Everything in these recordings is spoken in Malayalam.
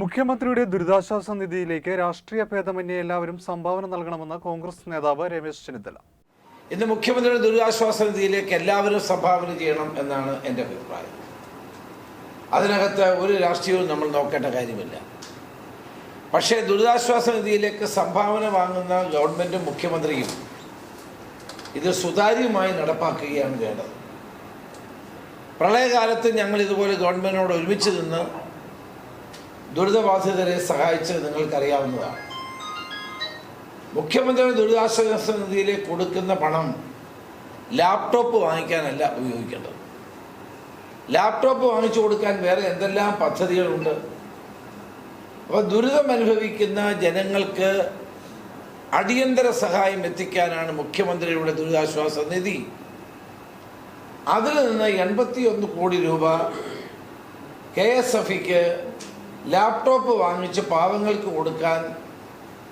മുഖ്യമന്ത്രിയുടെ ദുരിതാശ്വാസ നിധിയിലേക്ക് രാഷ്ട്രീയ ഭേദമന്യേ എല്ലാവരും സംഭാവന നൽകണമെന്ന് കോൺഗ്രസ് നേതാവ് രമേശ് ചെന്നിത്തല. ഇന്ന് മുഖ്യമന്ത്രിയുടെ ദുരിതാശ്വാസ നിധിയിലേക്ക് എല്ലാവരും സംഭാവന ചെയ്യണം എന്നാണ് എന്റെ അഭിപ്രായം. അതിനകത്ത് ഒരു രാഷ്ട്രീയവും നമ്മൾ നോക്കേണ്ട കാര്യമില്ല. പക്ഷേ ദുരിതാശ്വാസ നിധിയിലേക്ക് സംഭാവന വാങ്ങുന്ന ഗവൺമെന്റും മുഖ്യമന്ത്രിയും ഇത് സുതാര്യമായി നടപ്പാക്കുകയാണ് വേണ്ടത്. പ്രളയകാലത്ത് ഞങ്ങൾ ഇതുപോലെ ഗവൺമെന്റിനോട് ഒരുമിച്ച് നിന്ന് ദുരിതബാധിതരെ സഹായിച്ചത് നിങ്ങൾക്കറിയാവുന്നതാണ്. മുഖ്യമന്ത്രി ദുരിതാശ്വാസ നിധിയിലേക്ക് കൊടുക്കുന്ന പണം ലാപ്ടോപ്പ് വാങ്ങിക്കാനല്ല ഉപയോഗിക്കേണ്ടത്. ലാപ്ടോപ്പ് വാങ്ങിച്ചു കൊടുക്കാൻ വേറെ എന്തെല്ലാം പദ്ധതികളുണ്ട്? അപ്പോൾ ദുരിതം അനുഭവിക്കുന്ന ജനങ്ങൾക്ക് അടിയന്തര സഹായം എത്തിക്കാനാണ് മുഖ്യമന്ത്രിയുടെ ദുരിതാശ്വാസ നിധി അതിൽ നിന്ന് എൺപത്തിയൊന്ന് കോടി രൂപ കെ എസ് എഫ് ലാപ്ടോപ്പ് വാങ്ങിച്ച് പാവങ്ങൾക്ക് കൊടുക്കാൻ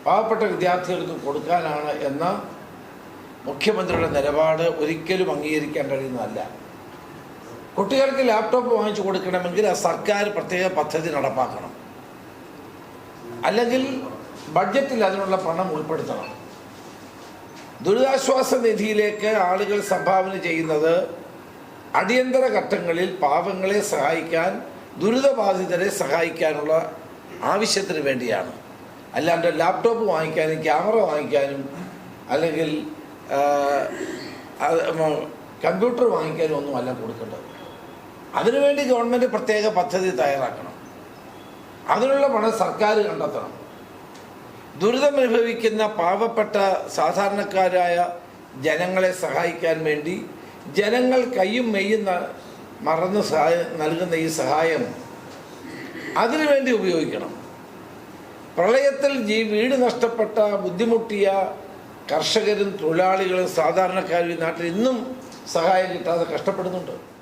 പാവപ്പെട്ട വിദ്യാർത്ഥികൾക്ക് കൊടുക്കാനാണ് എന്ന മുഖ്യമന്ത്രിയുടെ നിലപാട് ഒരിക്കലും അംഗീകരിക്കാൻ കഴിയുന്നതല്ല. കുട്ടികൾക്ക് ലാപ്ടോപ്പ് വാങ്ങിച്ചു കൊടുക്കണമെങ്കിൽ ആ സർക്കാർ പ്രത്യേക പദ്ധതി നടപ്പാക്കണം. അല്ലെങ്കിൽ ബഡ്ജറ്റിൽ അതിനുള്ള പണം ഉൾപ്പെടുത്തണം. ദുരിതാശ്വാസ നിധിയിലേക്ക് ആളുകൾ സംഭാവന ചെയ്യുന്നത് അടിയന്തര ഘട്ടങ്ങളിൽ പാവങ്ങളെ സഹായിക്കാൻ ദുരിതബാധിതരെ സഹായിക്കാനുള്ള ആവശ്യത്തിന് വേണ്ടിയാണ്. അല്ലാണ്ട് ലാപ്ടോപ്പ് വാങ്ങിക്കാനും ക്യാമറ വാങ്ങിക്കാനും അല്ലെങ്കിൽ കമ്പ്യൂട്ടർ വാങ്ങിക്കാനും ഒന്നും അല്ല കൊടുക്കേണ്ടത്. അതിനുവേണ്ടി ഗവൺമെന്റ് പ്രത്യേക പദ്ധതി തയ്യാറാക്കണം. അതിനുള്ള പണം സർക്കാർ കണ്ടെത്തണം. ദുരിതമനുഭവിക്കുന്ന പാവപ്പെട്ട സാധാരണക്കാരായ ജനങ്ങളെ സഹായിക്കാൻ വേണ്ടി ജനങ്ങൾ കയ്യും മെയ്യും ന- മറന്ന് സഹായം നൽകുന്ന ഈ സഹായം അതിനു വേണ്ടി ഉപയോഗിക്കണം. പ്രളയത്തിൽ ജീ വീട് നഷ്ടപ്പെട്ട ബുദ്ധിമുട്ടിയ കർഷകരും തൊഴിലാളികളും സാധാരണക്കാരും ഈ നാട്ടിൽ ഇന്നും സഹായം കിട്ടാതെ കഷ്ടപ്പെടുന്നുണ്ട്.